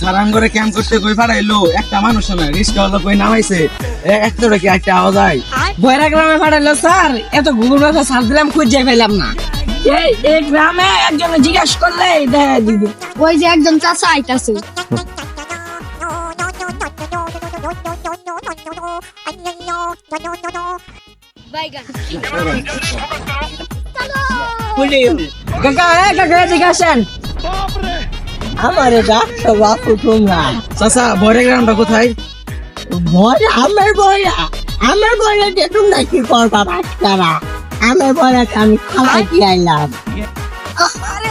সারাঙ্গরে camp করতে কই পাঠাইলো? একটা মানুষ না রিস্কা হলো কই নামাইছে। একটা কি একটা আওয়াজ আয়? বয়রা গ্রামে পাঠালো স্যার। এত গুগল ম্যাপে সার্চ দিলাম খুঁজে পেলাম না। এই এই গ্রামে একজন জিজ্ঞেস করলে দেখা দিবে। ওই যে একজন চাচা আইতাছে। কাকা কাকা জিজ্ঞাসেন আমার ডাক্তার বাপু তোমরা। চাচা বড় গ্রামটা কোথায়? ভয় আমার বইয়া আমার বইয়া যে তোমরা কি করবা বাচ্চারা? আমার বইয়াকে আমি খাওয়াই দিয়ে আইলাম। আরে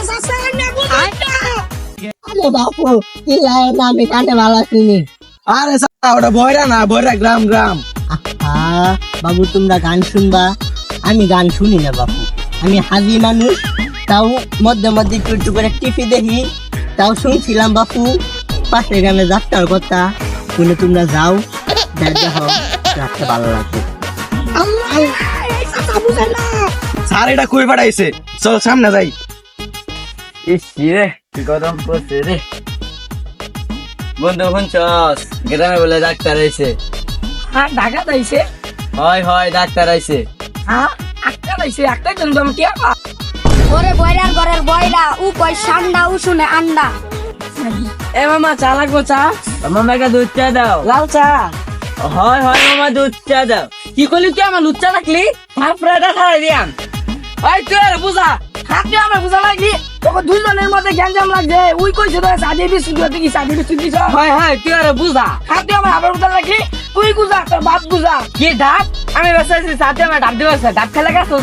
আরে বাপু কি লাগে না আমি কানে ভালো শুনি আরে চাচা ওটা বয়রা না বয়রা গ্রাম গ্রাম। আহা, বাবু তোমরা গান শুনবা? আমি গান শুনি না বাবু আমি হাজি মানুষ তাও মধ্যে মধ্যে একটু একটু করে টিভি দেখি। তাও শুনছিলাম বাপু পাশের গ্রামে যাত্রার কথা। শুনে তোমরা যাও যা দেখো ভালো লাগবে। স্যার এটা কই পাঠাইছে? চল সামনে যাই। ইস রে কি গরম পড়ছে রে। বন্ধু শুনছস? গ্রামে বলে ডাক্তার আইছে। হ্যাঁ ঢাকা যাইছে হয় হয় ডাক্তার আইছে। হ্যাঁ একটা যাইছে একটা জন্য আমি কি আবার ওরে বয়রার ঘরের বয়রা উ কয় সান্ডা উ শুনে আন্ডা। এ মামা চা লাগবো চা? মামাকে দুধ চা দাও। লাল চা। হয় হয় মামা দুধ চা দাও। কি করলি তুই আমার লুচ্চা রাখলি তারপরে এটা খাই দিয়াম। ওই তুই আর বুঝা হাতে আমার বুঝা লাগলি। তোকে দুইজনের মধ্যে গ্যাঞ্জাম লাগছে। ওই কইছে তো সাদি বিস্কুট দিতে কি সাদি বিস্কুট দিছ? হয় হয় তুই আর বুঝা। হাতে আমার আবার বুঝা লাগলি তুই বুঝা তোর বাপ বুঝা। কি ডাব আমি বসাইছি সাথে আমার ডাব দিয়ে বসে ডাব খেলে গেছো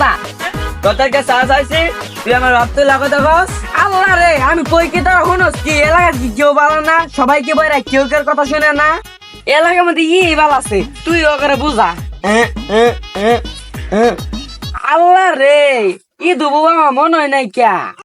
কথাকে সাহস আইছি তুই আমার রক্ত লাগাতে দেখস? আল্লাহ রে আমি কই কি তোর শুনস কি? এলাকা কি কেউ ভালো না? সবাইকে বইরা কেউ কেউ কথা শুনে না? এলাকার মধ্যে ই ভালো আছে। তুই ওকে বুঝা। আল্লাহ রে ই দুবু আমার মনে হয় নাই ক্যা?